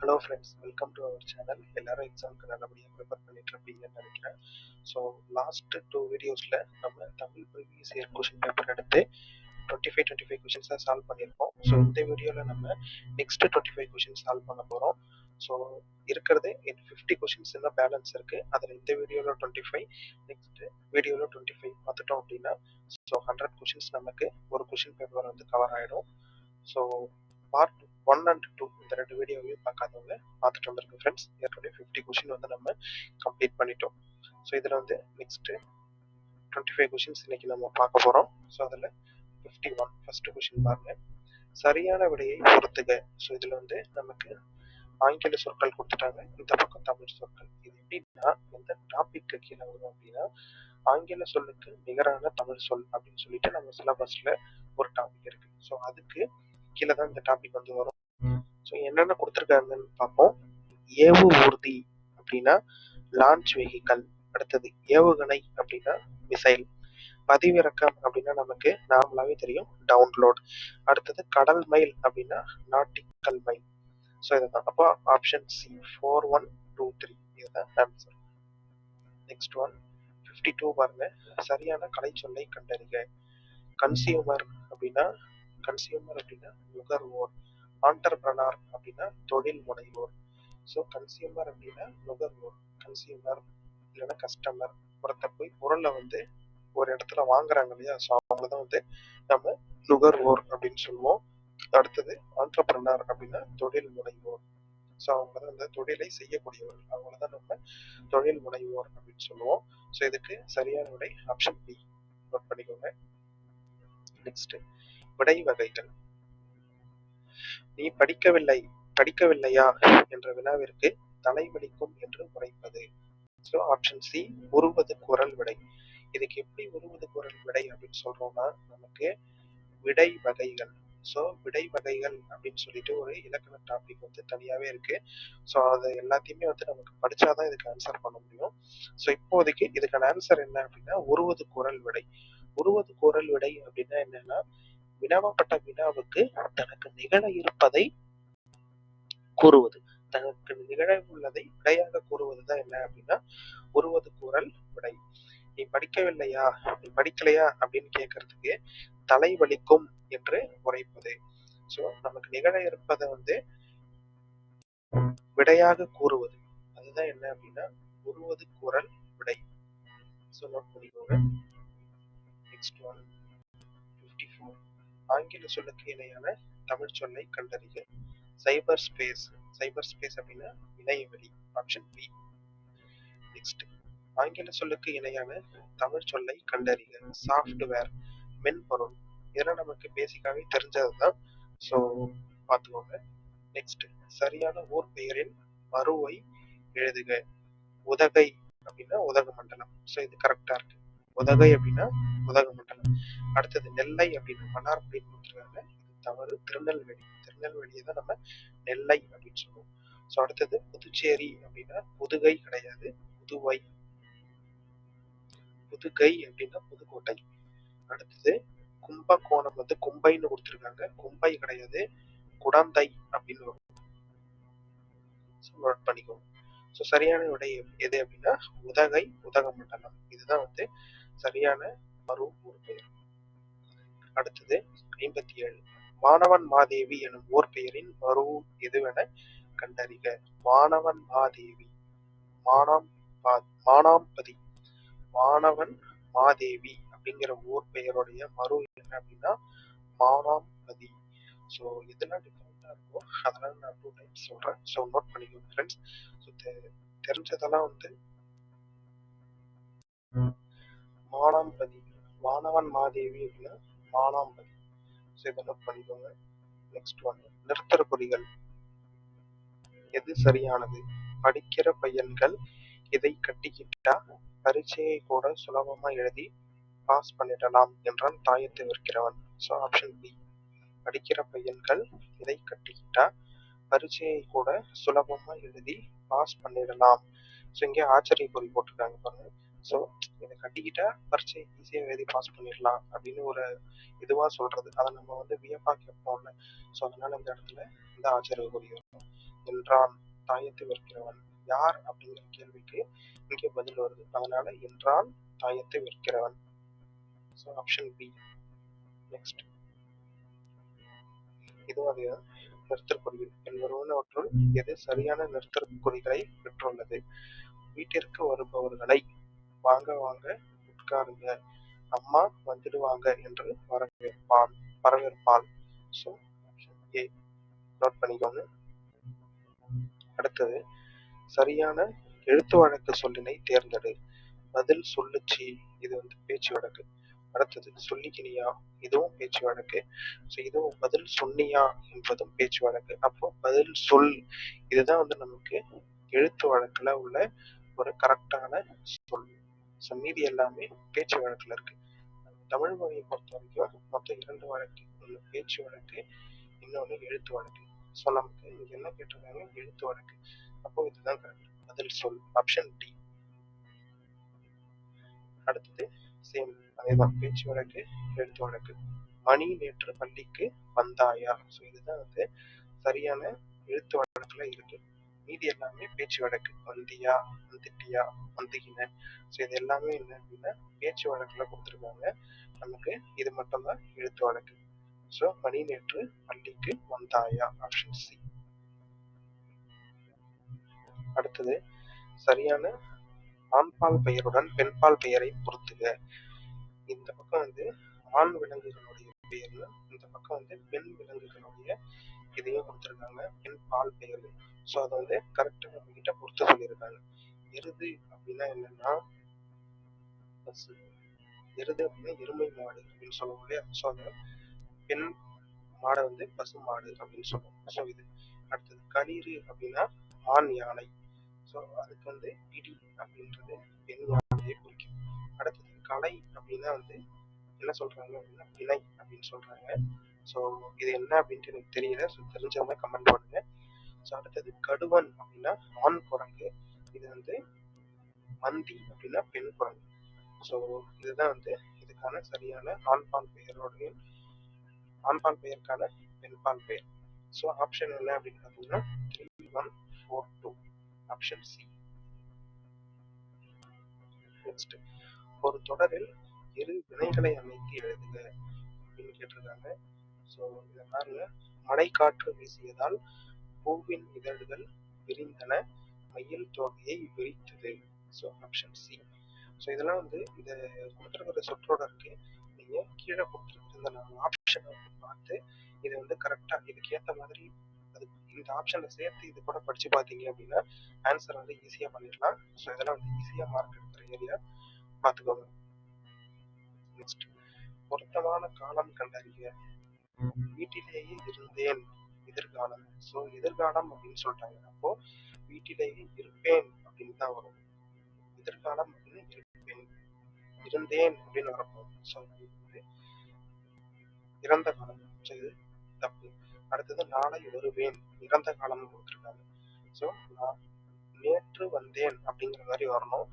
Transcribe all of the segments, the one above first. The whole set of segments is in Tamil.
Hello friends welcome to our channel எல்லாரும் எக்ஸாமுக்கு நல்லபடியாக ப்ரிப்பேர் பண்ணிட்டு இருப்பீங்கன்னு நினைக்கிறேன். ஸோ லாஸ்ட் டூ வீடியோஸில் நம்ம Tamil previous year question paper எடுத்து டுவெண்ட்டி ஃபைவ் டுவெண்ட்டி ஃபைவ் கொஷின்ஸை சால்வ் பண்ணியிருக்கோம். ஸோ இந்த வீடியோவில் நம்ம next twenty five question solve பண்ண போகிறோம் ஸோ இருக்கிறது ஃபிஃப்டி கொஷின்ஸ் இன்னும் பேலன்ஸ் இருக்குது அதில் இந்த வீடியோவில் டுவெண்ட்டி ஃபைவ் நெக்ஸ்ட் வீடியோவில் டுவெண்ட்டி ஃபைவ் பார்த்துட்டோம் அப்படின்னா ஸோ ஹண்ட்ரட் கொஷின்ஸ் நமக்கு ஒரு கொஷின் பேப்பர் வந்து கவர் ஆகிடும் so part one and two இந்த ரெண்டு வீடியோவையும் பார்க்காதவங்க பார்த்துட்டு வந்திருக்கு ஃப்ரெண்ட்ஸ் ஏற்கனவே ஃபிஃப்டி கொஷின் வந்து நம்ம கம்ப்ளீட் பண்ணிட்டோம். ஸோ இதில் வந்து நெக்ஸ்ட்டு டுவெண்ட்டி ஃபைவ் கொஷின்ஸ் இன்னைக்கு நம்ம பார்க்க போகிறோம் ஸோ அதில் ஃபிஃப்டி ஒன் ஃபஸ்ட்டு கொஷின் பாருங்க. சரியான விடையை பொறுத்துக. ஸோ இதில் வந்து நமக்கு ஆங்கில சொற்கள் கொடுத்துட்டாங்க. இந்த பக்கம் தமிழ் சொற்கள். இது எப்படின்னா எந்த டாபிக்கு கீழே வரும் அப்படின்னா ஆங்கில சொல்லுக்கு நிகரான தமிழ் சொல் அப்படின்னு சொல்லிட்டு நம்ம சிலபஸ்ல ஒரு டாபிக் இருக்கு. ஸோ அதுக்கு கீழே தான் இந்த டாபிக் வந்து வரும். ஸோ என்னென்ன கொடுத்துருக்காங்கன்னு பார்ப்போம். ஏவு ஊர்தி அப்படின்னா லான்ச் வெஹிக்கல் அடுத்தது ஏவுகணை அப்படின்னா மிசைல் பதிவிறக்கம் அப்படின்னா நமக்கு நார்மலாவே தெரியும் டவுன்லோட் அடுத்தது கடல் மைல் அப்படின்னா நாட்டிக்கல் மைல் ஸோ இதுதான். அப்போ option C four one two three இதுதான் answer next one fifty two பாருங்க. சரியான கலை சொல்லை கண்டறிக. கன்சியூமர் அப்படின்னா கன்சியூமர் அப்படின்னா நுகர்வோர் ஆண்டர்பிரனார் அப்படின்னா தொழில் முனைவோர். ஸோ கன்சியூமர் அப்படின்னா நுகர்வோர் கன்சியூமர் இல்லைன்னா கஸ்டமர் ஒருத்தர் போய் பொருளை வந்து ஒரு இடத்துல வாங்குறாங்க இல்லையா? ஸோ அவங்கள தான் வந்து நம்ம நுகர்வோர் அப்படின்னு சொல்லுவோம். அடுத்தது ஆண்டர்பிரனார் அப்படின்னா தொழில் முனைவோர். ஸோ அவங்க தான் அந்த தொழிலை செய்யக்கூடியவர்கள். அவங்கள தான் நம்ம தொழில் முனைவோர் அப்படின்னு சொல்லுவோம். ஸோ இதுக்கு சரியான விடை ஆப்ஷன் பி நோட் பண்ணிக்கோங்க. நெக்ஸ்ட் விடை வகைகள். நீ படிக்கவில்லை படிக்கவில்லையா? என்ற வினாவிற்கு தலைவலிக்கும் என்று உரைப்பது ஸோ ஆப்ஷன் சி உருவது குரல் விடை. இதுக்கு எப்படி உருவது குரல் விடை அப்படின்னு சொல்றோம்னா நமக்கு விடை வகைகள். ஸோ விடை வகைகள் அப்படின்னு சொல்லிட்டு ஒரு இலக்கண டாபிக் வந்து தனியாவே இருக்கு. ஸோ அதை எல்லாத்தையுமே வந்து நமக்கு படிச்சாதான் இதுக்கு ஆன்சர் பண்ண முடியும். ஸோ இப்போதைக்கு இதுக்கான ஆன்சர் என்ன அப்படின்னா உருவது குரல் விடை. உருவது குரல் விடை அப்படின்னா என்னன்னா வினாவப்பட்ட வினாவுக்கு தனக்கு நிகழ இருப்பதை கூறுவது. தனக்கு நிகழ உள்ளதை விடையாக கூறுவது தான் என்ன அப்படின்னா உருவது கூறல் விடை. நீ படிக்கவில்லையா? நீ படிக்கலையா? அப்படின்னு கேட்கறதுக்கு தலை வலிக்கும் என்று உரைப்பது. ஸோ நமக்கு நிகழ இருப்பதை வந்து விடையாக கூறுவது. அதுதான் என்ன அப்படின்னா உருவது குரல் விடை. ஸோ நோட் பண்ணிக்கோங்க. நெக்ஸ்ட் ஒன் ஆங்கில சொல்லுக்கு இணையான தமிழ் சொல்லை கண்டறிக. சைபர் ஸ்பேஸ் சைபர் ஸ்பேஸ் அப்படின்னா இணையவெளி ஆப்ஷன் பி நெக்ஸ்ட் ஆங்கில சொல்லுக்கு இணையான தமிழ் சொல்லை கண்டறிக. சாஃப்ட்வேர் மென்பொருள். இதெல்லாம் நமக்கு பேசிக்காவே தெரிஞ்சது தான் ஸோ பார்த்துக்கோங்க. நெக்ஸ்ட் சரியான ஊர் பெயரின் மறுவை எழுதுக. உதகை அப்படின்னா உதகமண்டலம். ஸோ இது கரெக்டா இருக்கு. உதகை அப்படின்னா உதகமண்டலம் அடுத்தது நெல்லை அப்படின்னு மன்னார்குடின்னு கொடுத்துருக்காங்க. இது தவறு. திருநெல்வேலி. திருநெல்வேலியை தான் நம்ம நெல்லை அப்படின்னு சொல்லுவோம். ஸோ அடுத்தது புதுச்சேரி அப்படின்னா புதுகை கிடையாது. புதுவை புதுகை அப்படின்னா புதுக்கோட்டை அடுத்தது கும்பகோணம் வந்து கும்பைன்னு கொடுத்துருக்காங்க. கும்பை கிடையாது. குடந்தை அப்படின்னு வரும். நோட் பண்ணிக்கோங்க. ஸோ சரியான விடை எது அப்படின்னா உதகை உதகமண்டலம். இதுதான் வந்து சரியான மறு ஊர் பெயர் அடுத்தது ஐம்பத்தி ஏழு வானவன் மாதேவி எனும் ஊர் பெயரின் மறு எதுவென கண்டறிக. வானவன் மாதேவி. மானாம் மானாம்பதி வானவன் மாதேவி அப்படிங்கிற ஊர் பெயருடைய மறு என்ன அப்படின்னா மானாம்பதி ஸோ இதெல்லாம் டிஃப்ரெண்டாக இருக்கும். அதெல்லாம் நான் டூ டைம்ஸ் சொல்கிறேன் ஸோ நோட் பண்ணிக்கோங்க ஃப்ரெண்ட்ஸ் ஸோ தெரிஞ்சதெல்லாம் வந்து மானாம்பதி வானவன் மாதேவி அப்படின்னா மானாம்பதி ஸோ இதை நோட் பண்ணிக்கோங்க. நெக்ஸ்ட் ஒன் நிறுத்தர குறிகள் எது சரியானது? படிக்கிற பையன்கள் இதை கட்டிக்கிட்டா பரீட்சையை கூட சுலபமா எழுதி பாஸ் பண்ணிடலாம் என்றான் தாயத்தை விற்கிறவன் ஸோ ஆப்ஷன் பி படிக்கிற பையன்கள் இதை கட்டிக்கிட்டா பரீட்சையை கூட சுலபமா எழுதி பாஸ் பண்ணிடலாம். ஸோ இங்கே ஆச்சரிய குறி போட்டிருக்காங்க பாருங்க. ஸோ இதை கட்டிக்கிட்டா பரீட்சை ஈஸியாக எழுதி பாஸ் பண்ணிடலாம் அப்படின்னு ஒரு இதுவாக சொல்றது. அதை நம்ம வந்து வியப்பாக கேட்போம்ல. ஸோ அதனால இந்த இடத்துல இந்த ஆச்சரிய வரும் என்றான் தாயத்தை விற்கிறவன் யார் அப்படிங்கிற கேள்விக்கு இங்கே பதில் வருது. அதனால என்றான் தாயத்தை விற்கிறவன் ஸோ ஆப்ஷன் பி நெக்ஸ்ட் இதுவும் அதே நிறுத்தற்குறிகள் பின்வருவனவற்றுள் எது சரியான நிறுத்தற்குறிகளை பெற்றுள்ளது? வீட்டிற்கு வருபவர்களை வாங்க வாங்க உட்காருங்க. அம்மா வந்துடுவாங்க என்று வரவேற்பான் வரவேற்பாள். ஸோ ஏ நோட் பண்ணிக்கோங்க. அடுத்தது சரியான எழுத்து வழக்கு சொல்லினை தேர்ந்தெடு. பதில் சொல்லுச்சி. இது வந்து பேச்சு வழக்கு. அடுத்தது சொல்லிக்கினியா? இதுவும் பேச்சு வழக்கு. ஸோ இதுவும் பதில் சொன்னியா என்பதும் பேச்சு வழக்கு. அப்போ பதில் சொல். இதுதான் வந்து நமக்கு எழுத்து வழக்கில் உள்ள ஒரு கரெக்டான சொல். ஸோ மீதி எல்லாமே பேச்சு வழக்கில் இருக்கு. தமிழ் மொழியை பொறுத்த வரைக்கும் மொத்தம் இரண்டு வழக்கு. ஒன்று பேச்சு வழக்கு இன்னொன்று எழுத்து வழக்கு. ஸோ நமக்கு இங்கே என்ன கேட்டிருக்காங்க? எழுத்து வழக்கு. அப்போ இதுதான் கரெக்ட் பதில் சொல் ஆப்ஷன் டி அடுத்தது சேம் அதேதான். பேச்சு வழக்கு எழுத்து வழக்கு. மணி நேற்று பள்ளிக்கு வந்தாயா? ஸோ இதுதான் வந்து சரியான எழுத்து வழக்குல இருக்கு. மீதி எல்லாமே பேச்சு வழக்கு. வந்தியா வந்துட்டியா வந்துகின ஸோ இது எல்லாமே என்ன அப்படின்னா பேச்சு வழக்குல கொடுத்துருக்காங்க. நமக்கு இது மட்டும்தான் எழுத்து வழக்கு. ஸோ மணி நேற்று பள்ளிக்கு வந்தாயா? ஆப்ஷன் சி அடுத்தது சரியான ஆண்பால் பெயருடன் பெண்பால் பெயரை பொருத்துக. இந்த பக்கம் வந்து ஆண் விலங்குகளுடைய பெயர்ல இந்த பக்கம் வந்து பெண் விலங்குகளுடைய இதையும் கொடுத்துருக்காங்க. பெண் பால் பெயர்கள் ஸோ அதை வந்து கரெக்டாக நம்ம கிட்ட பொறுத்து சொல்லியிருக்காங்க. எருது அப்படின்னா என்னன்னா பஸ் எருது அப்படின்னா எருமை மாடு அப்படின்னு சொல்லுவோம் இல்லையா? ஸோ அந்த பெண் மாடை வந்து பசு மாடு அப்படின்னு சொல்லுவோம். ஸோ இது அடுத்தது களிறு அப்படின்னா ஆண் யானை. ஸோ அதுக்கு வந்து இடி அப்படின்றது பெண் யானையை குறிக்கும். அடுத்தது கலை அப்படின்னா வந்து என்ன சொல்றாங்க அப்படின்னா இணை அப்படின்னு சொல்றாங்க. ஸோ இது என்ன அப்படின்ட்டு எனக்கு தெரியல. ஸோ தெரிஞ்சவங்க கமெண்ட் பண்ணுங்க. ஸோ அடுத்தது கடுவன் அப்படின்னா ஆண் குரங்கு. இது வந்து மந்தி அப்படின்னா பெண் குரங்கு. ஸோ இதுதான் வந்து இதுக்கான சரியான ஆண்பால் பெயரோடைய ஆண்பால் பெயருக்கான பெண்பால் பெயர். ஸோ ஆப்ஷன் என்ன அப்படின்னு பார்த்தீங்கன்னா three one four two option C next ஒரு தொடரில் இரு வினைகளை அமைத்து எழுதுக அப்படின்னு கேட்டிருக்காங்க. ஸோ இதை பாருங்க. மழை காற்று வீசியதால் பூவின் இதழ்கள் விரிந்தன. மயில் தோகையை விரித்தது. ஸோ ஆப்ஷன் சி ஸோ இதெல்லாம் வந்து இந்த கொடுத்துருக்கிற சொற்றொடருக்கு நீங்கள் கீழே கொடுத்துருக்கிற இந்த நாலு ஆப்ஷனை பார்த்து இதை வந்து கரெக்டாக இதுக்கு ஏற்ற மாதிரி அது இந்த ஆப்ஷனை சேர்த்து இது கூட படித்து பார்த்தீங்க அப்படின்னா ஆன்சர் வந்து ஈஸியாக பண்ணிடலாம். ஸோ இதெல்லாம் வந்து ஈஸியாக மார்க் எடுக்கிற ஏரியா பார்த்துக்கோங்க. நெக்ஸ்ட் பொருத்தமான காலம் கண்டறிய. வீட்டிலேயே இருந்தேன். எதிர்காலம். ஸோ எதிர்காலம் அப்படின்னு சொல்லிட்டாங்க. அப்போ வீட்டிலேயே இருப்பேன் அப்படின்னு தான் வரும். எதிர்காலம் அப்படின்னு இருப்பேன் இருந்தேன் அப்படின்னு வரப்போம் ஸோ இறந்த காலம். இது தப்பு. அடுத்தது நாளை வருவேன் இறந்த காலம் கொடுத்துருக்காங்க. ஸோ நான் நேற்று வந்தேன் அப்படிங்கிற மாதிரி வரணும்.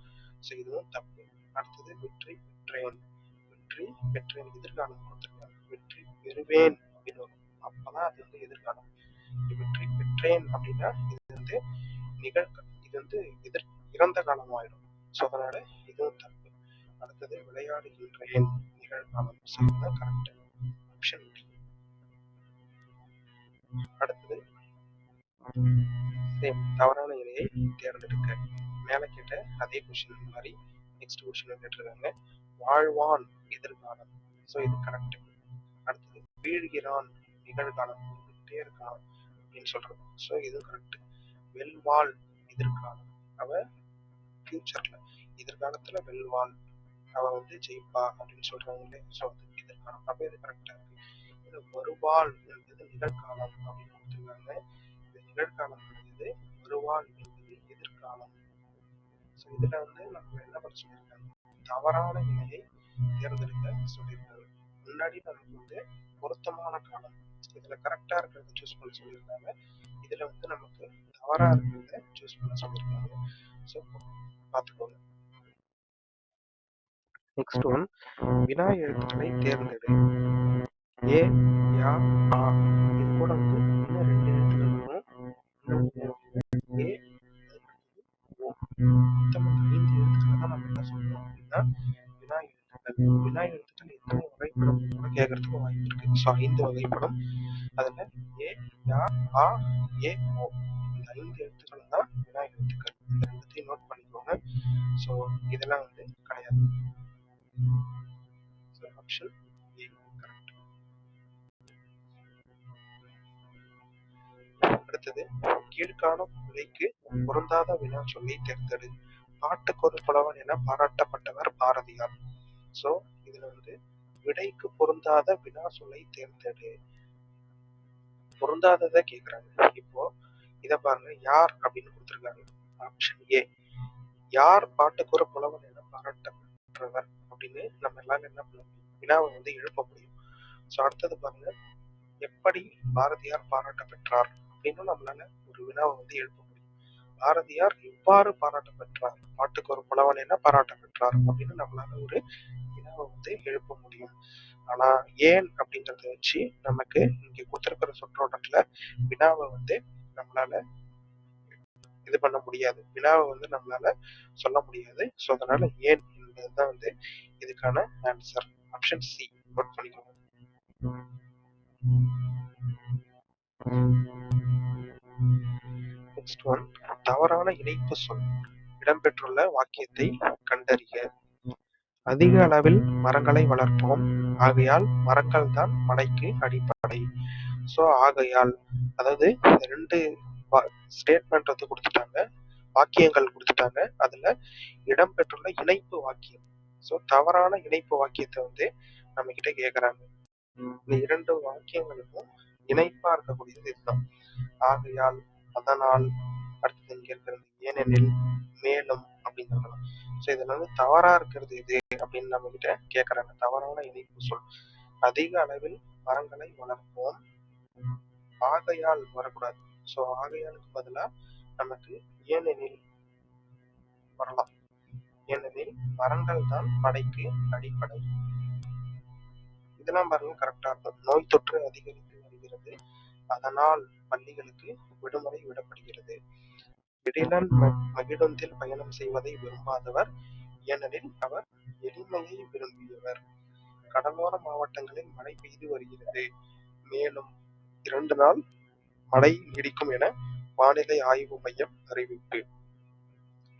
ஸோ இதுவும் தப்பு. அடுத்தது வெற்றி பெற்றேன். வெற்றி பெற்றேன். எதிர்காலம் கொடுத்துருக்காங்க. வெற்றி பெறுவேன் அப்படின்னு வரும். அப்பதான் அது வந்து எதிர்காலம். வெற்றி பெற்றேன் அப்படின்னா இது வந்து நிகழ்க இது வந்து எதிர் இறந்த காலம் ஆயிடும் ஸோ அதனால இதுவும் தப்பு. அடுத்தது விளையாடுகின்றேன். நிகழ்காலம். ஸோ இதுதான் கரெக்ட் ஆப்ஷன் அடுத்தது சேம் தவறான இணையை தேர்ந்தெடுக்க. மேல கேட்ட அதே கொஷின் மாதிரி நெக்ஸ்ட் கொஷின் கேட்டிருக்காங்க. வாழ்வான் எதிர்காலம். ஸோ இது கரெக்ட் அடுத்தது வீழ்கிறான். நிகழ்காலம் இருந்துகிட்டே இருக்கான் அப்படின்னு சொல்றது. ஸோ இது கரெக்ட் வெல்வாள் எதிர்காலம். அவ ஃபியூச்சர்ல எதிர்காலத்துல வெல்வாள் அவ வந்து ஜெயிப்பா அப்படின்னு சொல்றாங்க இல்லையா ஸோ வந்து எதிர்காலம். அப்ப இது கரெக்டா இருக்கு. இது வருவாள் என்பது நிகழ்காலம் அப்படின்னு கொடுத்துருக்காங்க. இது நிகழ்காலம் என்பது வருவாள் என்பது எதிர்காலம். ஸோ இதுல வந்து நம்ம என்ன பண்ண சொல்லியிருக்காங்க தவறான நிலையை தேர்ந்தெடுக்க சொல்லியிருக்காங்க. முன்னாடி நமக்கு வந்து பொருத்தமான காலம். இதுல கரெக்டா இருக்கிறத சூஸ் பண்ண சொல்லியிருந்தாங்க. இதுல வந்து நமக்கு தவறா இருக்கிறத சூஸ் பண்ண சொல்லியிருக்காங்க. ஸோ பார்த்துக்கோங்க. நெக்ஸ்ட் ஒன் வினா எழுத்துக்களை தேர்ந்தெடு. ஏ யா ஆ. இது கூட வந்து இன்னும் ரெண்டு எழுத்துக்கள் வரும் ஏ மொத்தம் ஐந்து எழுத்துக்களை தான் நம்ம என்ன சொல்றோம் அப்படின்னா வினா எழுத்துக்கள். வினா எழுத்துக்கள் எத்தனை வகைப்படம் கூட கேட்கறதுக்கு வாய்ப்பு இருக்கு. ஸோ ஐந்து வகைப்படம் அதுல ஏ யா ஆ ஏ ஓ. இந்த ஐந்து எழுத்துக்கள் தான் வினா எழுத்துக்கள். இந்த ரெண்டுத்தையும் நோட் பண்ணிக்கோங்க. ஸோ இதெல்லாம் வந்து கிடையாது. ஸோ ஆப்ஷன் ஏ கரெக்ட் அடுத்தது கீழ்காணும் விலைக்கு பொருந்தாத வினா சொல்லி தேர்ந்தெடு. பாட்டுக்கு ஒரு புலவன் என பாராட்டப்பட்டவர் பாரதியார். சோ இதுல வந்து விடைக்கு பொருந்தாத வினா சொல்லை தேர்ந்தெடு. பொருந்தாததை கேக்குறாங்க. இப்போ இத பாருங்க. யார் அப்படின்னு கொடுத்துருக்காங்க. ஆப்ஷன் ஏ யார் பாட்டுக்கு ஒரு புலவன் என பாராட்டப்பட்டவர் அப்படின்னு நம்ம எல்லாரும் என்ன பண்ண முடியும் வினாவை வந்து எழுப்ப முடியும். ஸோ அடுத்தது பாருங்க. எப்படி பாரதியார் பாராட்ட பெற்றார் அப்படின்னு நம்மளால ஒரு வினாவை வந்து எழுப்ப முடியும். பாரதியார் எவ்வாறு பாராட்ட பெற்றார் பாட்டுக்கு ஒரு புலவன் என பாராட்ட பெற்றார் அப்படின்னு நம்மளால ஒரு வந்து எழுப்ப முடியும். ஆனா ஏன் அப்படிங்கறத வச்சு நமக்கு இங்க கொடுத்திருக்கிற சொற்றொடர்ல வினாவை வந்து நம்மளால இது பண்ண முடியாது. வினாவை வந்து நம்மளால சொல்ல முடியாது. ஸோ அதனால ஏன் என்பதுதான் வந்து இதுக்கான ஆன்சர் ஆப்ஷன் சி நோட் பண்ணிக்கோங்க. நெக்ஸ்ட் ஒன் தவறான இணைப்பு சொல். இடம்பெற்றுள்ள வாக்கியத்தை கண்டறிய அதிக அளவில் மரங்களை வளர்ப்போம். ஆகையால் மரங்கள் தான் மழைக்கு அடிப்படை. ஸோ ஆகையால் அதாவது ரெண்டு ஸ்டேட்மெண்ட் வந்து கொடுத்துட்டாங்க. வாக்கியங்கள் கொடுத்துட்டாங்க. அதுல இடம்பெற்றுள்ள இணைப்பு வாக்கியம். ஸோ தவறான இணைப்பு வாக்கியத்தை வந்து நம்ம கிட்ட கேக்குறாங்க. இந்த இரண்டு வாக்கியங்களுக்கும் இணைப்பா இருக்கக்கூடியது இதுதான். ஆகையால் அதனால் அடுத்தது இங்க இருக்கிறது ஏனெனில் மேலும் அப்படிங்கிறதெல்லாம் ஸோ இதுல வந்து தவறா இருக்கிறது எது அப்படின்னு நம்ம கிட்ட கேட்கறாங்க தவறான இணைப்பு சொல். அதிக அளவில் மரங்களை வளர்ப்போம். ஆகையால் வரக்கூடாது. ஸோ ஆகையாலுக்கு பதிலா நமக்கு ஏனெனில் வரலாம். ஏனெனில் மரங்கள் தான் படைக்கு அடிப்படை. இதெல்லாம் பாருங்க கரெக்டா இருக்கும். நோய் தொற்று அதிகரித்து வருகிறது. அதனால் பள்ளிகளுக்கு விடுமுறை விடப்படுகிறது. திடீரென் மகிழுந்தில் பயணம் செய்வதை விரும்பாதவர். ஏனெனில் அவர் எளிமையை விரும்பியவர். கடலோர மாவட்டங்களில் மழை பெய்து வருகிறது. மேலும் இரண்டு நாள் மழை நீடிக்கும் என வானிலை ஆய்வு மையம் அறிவிப்பு.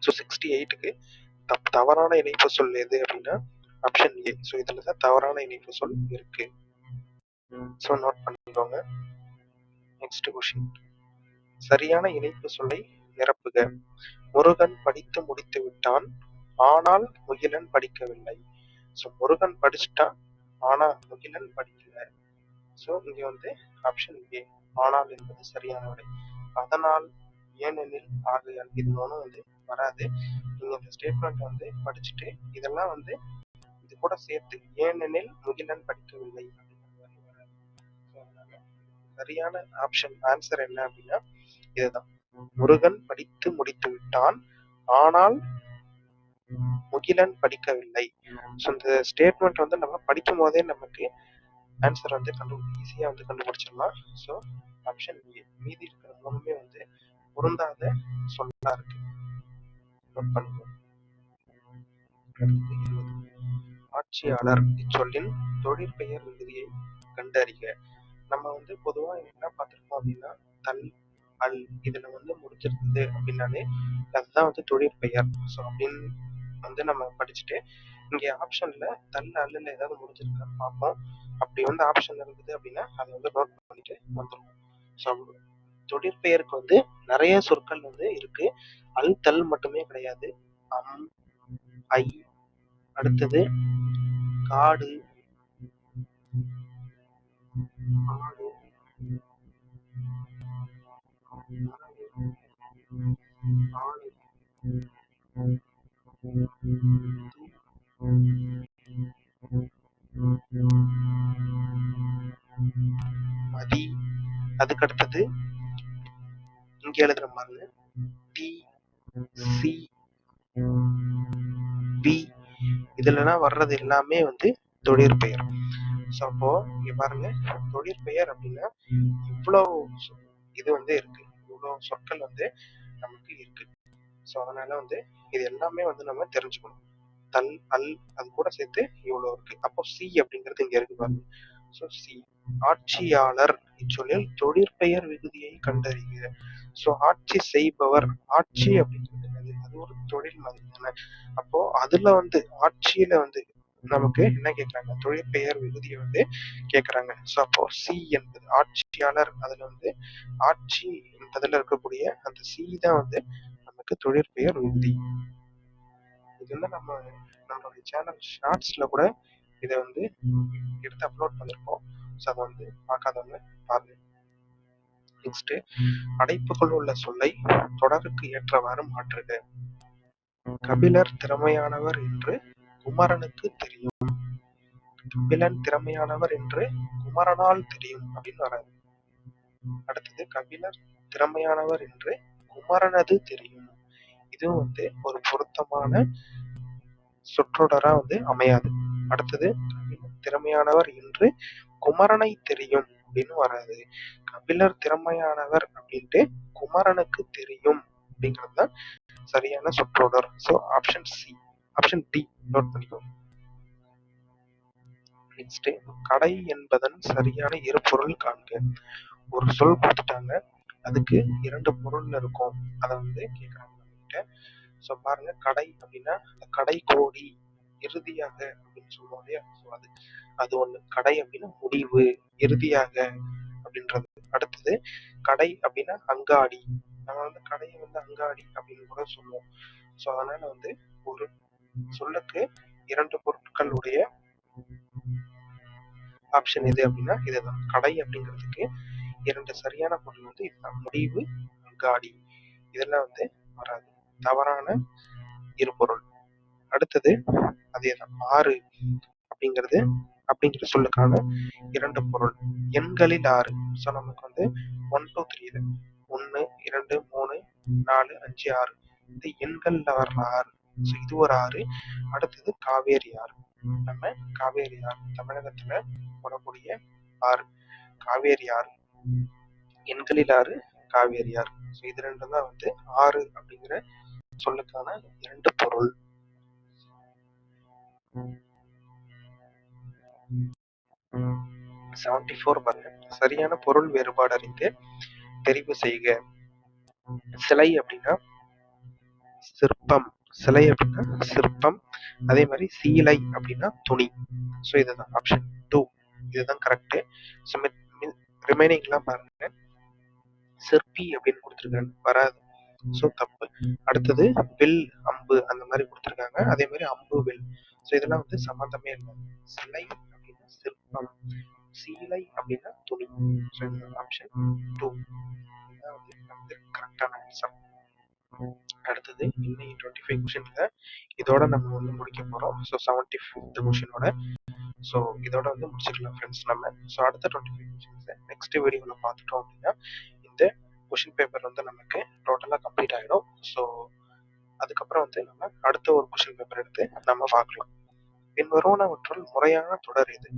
ஸோ சிக்ஸ்டி எயிட்டுக்கு தப் தவறான இணைப்பு சொல் எது அப்படின்னா ஆப்ஷன் ஏ ஸோ இதில் தான் தவறான இணைப்பு சொல் இருக்கு. ஸோ நோட் பண்ணிக்கோங்க. நெக்ஸ்ட் கொஷின் சரியான இணைப்பு சொல்லை நிரப்புக முருகன் படித்து முடித்து விட்டான். ஆனால் முகிலன் படிக்கவில்லை. ஸோ முருகன் படிச்சுட்டான். ஆனா முகிலன் படிக்கல. ஸோ இங்க வந்து ஆப்ஷன் ஏ ஆனால் என்பது சரியான விடை அதனால் ஏனெனில் ஆகையால் இது ஒன்றும் வந்து வராது. நீங்க இந்த ஸ்டேட்மெண்ட் வந்து படிச்சுட்டு இதெல்லாம் வந்து இது கூட சேர்த்து ஏனெனில் முகிலன் படிக்கவில்லை சரியான ஆப்ஷன் ஆன்சர் என்ன அப்படின்னா இதுதான். முருகன் படித்து முடித்து விட்டான். ஆனால் முகிலன் படிக்கவில்லை. ஸோ இந்த ஸ்டேட்மெண்ட் வந்து நம்ம படிக்கும் போதே நமக்கு ஆன்சர் வந்து கண்டு ஈஸியாக வந்து கண்டுபிடிச்சிடலாம். ஸோ ஆப்ஷன் ஏ மீதி இருக்கிற மூணுமே வந்து பொருந்தாத சொல்லா இருக்கு. நோட் ஆட்சியாளர் இச்சொல்லின் தொழிற்பெயர் விகுதியை கண்டறிக. நம்ம வந்து பொதுவா என்ன பார்த்திருக்கோம் அப்படின்னா தல் அல் இதுல வந்து முடிச்சிருந்தது அப்படின்னாலே அதுதான் வந்து தொழிற்பெயர் ஸோ அப்படின்னு வந்து நம்ம படிச்சுட்டு இங்கே ஆப்ஷன்ல தல் அல்லுல ஏதாவது முடிஞ்சிருக்கான்னு பார்ப்போம் அப்படி வந்து ஆப்ஷன் இருந்தது அப்படின்னா அதை வந்து நோட் பண்ணிட்டு வந்துருவோம். ஸோ தொழிற்பெயருக்கு வந்து நிறைய சொற்கள் வந்து இருக்கு. அல் தல் மட்டுமே கிடையாது. அம் ஐ அடுத்தது காடு ஆடு மதி அதுக்கு அடுத்தது இங்க எழுதுற பாருங்க. டி சி பி இதுலலாம் வர்றது எல்லாமே வந்து தொழிற்பெயர் ஸோ அப்போ இங்க பாருங்க தொழிற்பெயர் அப்படின்னா இவ்வளோ இது வந்து இருக்கு. இவ்வளோ சொற்கள் வந்து நமக்கு இருக்கு. ஸோ அதனால வந்து இது எல்லாமே வந்து நம்ம தெரிஞ்சுக்கணும். தல் அல் அது கூட சேர்த்து இவ்வளோ இருக்கு. அப்போ சி அப்படிங்கிறது இங்க இருக்கு பாருங்க. ஸோ சி ஆட்சியாளர் இச்சொல்லில் தொழிற்பெயர் விகுதியை கண்டறிக. ஸோ ஆட்சி செய்பவர் ஆட்சி அப்படிங்கிறது அது ஒரு தொழில் மாதிரி தானே? அப்போ அதுல வந்து ஆட்சியில வந்து நமக்கு என்ன கேட்கறாங்க தொழிற்பெயர் விகுதியை வந்து கேட்கறாங்க ஸோ அப்போ சி என்பது ஆட்சியாளர் அதுல வந்து ஆட்சி அதுல இருக்கக்கூடிய அந்த சி தான் வந்து நமக்கு தொழிற்பெயர் உறுதி. இது வந்து நம்ம நம்மளுடைய சேனல் ஷார்ட்ஸ்ல கூட இதை வந்து எடுத்து அப்லோட் பண்ணிருக்கோம். ஸோ அதை வந்து பார்க்காதவங்க பாருங்க. நெக்ஸ்ட் அடைப்புக்குள் உள்ள சொல்லை தொடருக்கு ஏற்றவாறு மாற்றுக. கபிலர் திறமையானவர் என்று குமரனுக்கு தெரியும். கபிலன் திறமையானவர் என்று குமரனால் தெரியும் அப்படின்னு வராது அடுத்தது கபிலர் திறமையானவர் என்று குமரனது தெரியும். இதுவும் வந்து ஒரு பொருத்தமான சொற்றொடரா வந்து அமையாது. அடுத்தது திறமையானவர் என்று குமரனை தெரியும் அப்படின்னு வராது. கபிலர் திறமையானவர் அப்படின்ட்டு குமரனுக்கு தெரியும் அப்படிங்கிறது தான் சரியான சொற்றொடர். So option C option D note பண்ணிக்கோங்க. நெக்ஸ்ட் கடை என்பதன் சரியான இருபொருள் காண்க. ஒரு சொல் கொடுத்துட்டாங்க. அதுக்கு இரண்டு பொருள் இருக்கும். அதை வந்து கேட்குறாங்க நம்மகிட்ட. ஸோ பாருங்க கடை அப்படின்னா கடை கோடி இறுதியாக அப்படின்னு சொல்லுவோம் இல்லையா? ஸோ அது அது ஒண்ணு. கடை அப்படின்னா முடிவு இறுதியாக அப்படின்றது. அடுத்தது கடை அப்படின்னா அங்காடி. நம்ம வந்து கடையை வந்து அங்காடி அப்படின்னு கூட சொல்லுவோம். ஸோ அதனால வந்து ஒரு சொல்லுக்கு இரண்டு பொருட்களுடைய ஆப்ஷன் எது அப்படின்னா இதுதான். கடை அப்படிங்கிறதுக்கு இரண்டு சரியான பொருள் வந்து இதுதான் முடிவு அங்காடி இதெல்லாம் வந்து வராது. தவறான இரு பொருள். அடுத்தது அதேதான் ஆறு அப்படிங்கிறது அப்படிங்கிற சொல்லுக்கான இரண்டு பொருள். எண்களில் ஆறு. ஸோ நமக்கு வந்து ஒன் டூ த்ரீ இது. ஒன்று இரண்டு மூணு நாலு அஞ்சு ஆறு. இந்த எண்களில் வர்ற ஆறு. ஸோ இது ஒரு ஆறு. அடுத்தது காவேரி ஆறு. நம்ம காவேரி ஆறு. தமிழகத்துல போடக்கூடிய ஆறு. காவேரி ஆறு. எண்களில் ஆறு காவேரி ஆறு ஸோ இது ரெண்டும் தான் வந்து ஆறு அப்படிங்கிற சொல்லுக்கான இரண்டு பொருள். செவன்டி ஃபோர் பாருங்க. சரியான பொருள் வேறுபாடு அறிந்து தெரிவு செய்க. சிலை அப்படின்னா சிற்பம். சிலை அப்படின்னா சிற்பம். அதே மாதிரி சீலை அப்படின்னா துணி. ஸோ இதுதான் ஆப்ஷன் டூ இதுதான் கரெக்ட் ஸோ ரிமைனிங்லாம் பாருங்க. சிற்பி அப்படின்னு கொடுத்துருக்காங்க. வராது. ஸோ தப்பு. அடுத்தது வில் அம்பு அந்த மாதிரி கொடுத்துருக்காங்க. அதே மாதிரி அம்பு வில். ஸோ இதெல்லாம் வந்து சம்மந்தமே இல்லை. சிலை அப்படின்னா சிற்பம். சீலை அப்படின்னா துணி. ஸோ இது ஆப்ஷன் டூ இதுதான் வந்து நமக்கு கரெக்டான ஆன்சர் அடுத்தது இன்னைக்கு டுவெண்ட்டி ஃபைவ் கொஷின்ல இதோட நம்ம வந்து முடிக்க போறோம். ஸோ செவன்டி ஃபிஃப்த் கொஷினோட ஸோ இதோட வந்து முடிச்சுக்கலாம் ஃப்ரெண்ட்ஸ் நம்ம. ஸோ அடுத்த டுவெண்ட்டி ஃபைவ் கொஷின்ஸை நெக்ஸ்ட் வீடியோவில் பார்த்துட்டோம் அப்படின்னா இந்த கொஷின் பேப்பர் வந்து நமக்கு டோட்டலாக கம்ப்ளீட் ஆகிடும் ஸோ அதுக்கப்புறம் வந்து நம்ம அடுத்த ஒரு கொஷின் பேப்பர் எடுத்து நம்ம பார்க்கலாம். பின்வருவனவற்றுள் முறையான தொடர் இது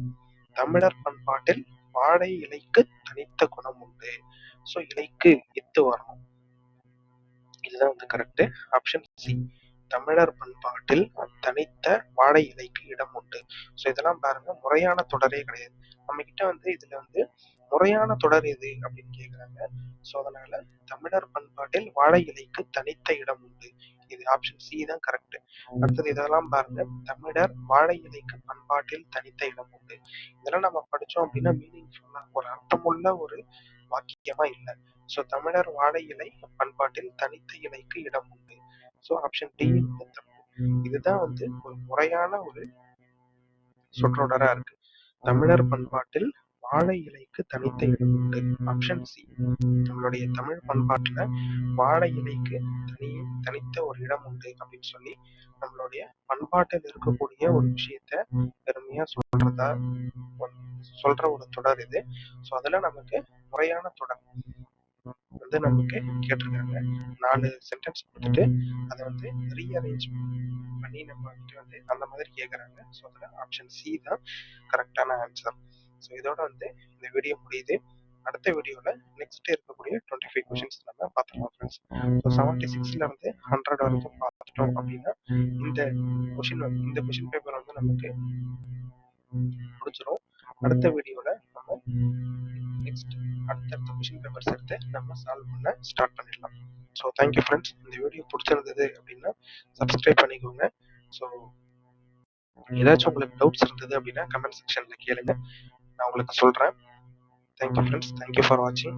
தமிழர் பண்பாட்டில் வாழை இலைக்கு தனித்த குணம் உண்டு. ஸோ இலைக்கு இத்து வரணும். இதுதான் வந்து கரெக்ட் ஆப்ஷன் சி தமிழர் பண்பாட்டில் தனித்த வாழை இலைக்கு இடம் உண்டு. ஸோ இதெல்லாம் பாருங்க முறையான தொடரே கிடையாது. நம்ம கிட்ட வந்து இதுல வந்து முறையான தொடர் எது அப்படின்னு கேக்குறாங்க. ஸோ அதனால தமிழர் பண்பாட்டில் வாழை இலைக்கு தனித்த இடம் உண்டு. இது ஆப்ஷன் சி தான் கரெக்ட் அடுத்தது இதெல்லாம் பாருங்க தமிழர் வாழை இலைக்கு பண்பாட்டில் தனித்த இடம் உண்டு. இதெல்லாம் நம்ம படிச்சோம் அப்படின்னா மீனிங் ஒரு அர்த்தமுள்ள ஒரு வாக்கியமா இல்லை. ஸோ தமிழர் வாழை இலை பண்பாட்டில் தனித்த இலைக்கு இடம் உண்டு. ஸோ ஆப்ஷன் டி தப்பு இதுதான் வந்து ஒரு முறையான ஒரு சொற்றொடரா இருக்கு. தமிழர் பண்பாட்டில் வாழை இலைக்கு தனித்த இடம் உண்டு. ஆப்ஷன் சி நம்மளுடைய தமிழ் பண்பாட்டுல வாழை இலைக்கு தனி தனித்த ஒரு இடம் உண்டு அப்படின்னு சொல்லி நம்மளுடைய பண்பாட்டில் இருக்கக்கூடிய ஒரு விஷயத்த பெருமையா சொல்றதா சொல்ற ஒரு தொடர் இது. ஸோ அதுல நமக்கு முறையான தொடர் வந்து நமக்கு கேட்டிருக்காங்க. நாலு சென்டென்ஸ் கொடுத்துட்டு அதை வந்து ரீஅரேஞ்ச் பண்ணி நம்ம வந்துட்டு வந்து அந்த மாதிரி கேட்குறாங்க ஸோ அதில் ஆப்ஷன் சி தான் கரெக்டான ஆன்சர் ஸோ இதோட வந்து இந்த வீடியோ முடியுது. அடுத்த வீடியோவில் நெக்ஸ்ட் இருக்கக்கூடிய டுவெண்ட்டி ஃபைவ் கொஷின்ஸ் நம்ம பார்த்துக்கலாம் ஃப்ரெண்ட்ஸ் ஸோ செவன்ட்டி சிக்ஸ்லேருந்து ஹண்ட்ரட் வரைக்கும் பார்த்துட்டோம் அப்படின்னா இந்த கொஷின் இந்த கொஷின் பேப்பர் வந்து நமக்கு முடிச்சிடும் அடுத்த வீடியோவில் நம்ம நெக்ஸ்ட் அடுத்தடுத்த கொஷின் பேப்பர்ஸ் எடுத்து நம்ம சால்வ் பண்ண ஸ்டார்ட் பண்ணிடலாம். ஸோ தேங்க்யூ ஃப்ரெண்ட்ஸ் இந்த வீடியோ பிடிச்சிருந்தது அப்படின்னா சப்ஸ்கிரைப் பண்ணிக்கோங்க. ஸோ ஏதாச்சும் உங்களுக்கு டவுட்ஸ் இருந்தது அப்படின்னா கமெண்ட் செக்ஷனில் கேளுங்க. நான் உங்களுக்கு சொல்கிறேன் தேங்க்யூ ஃப்ரெண்ட்ஸ் தேங்க்யூ ஃபார் வாட்சிங்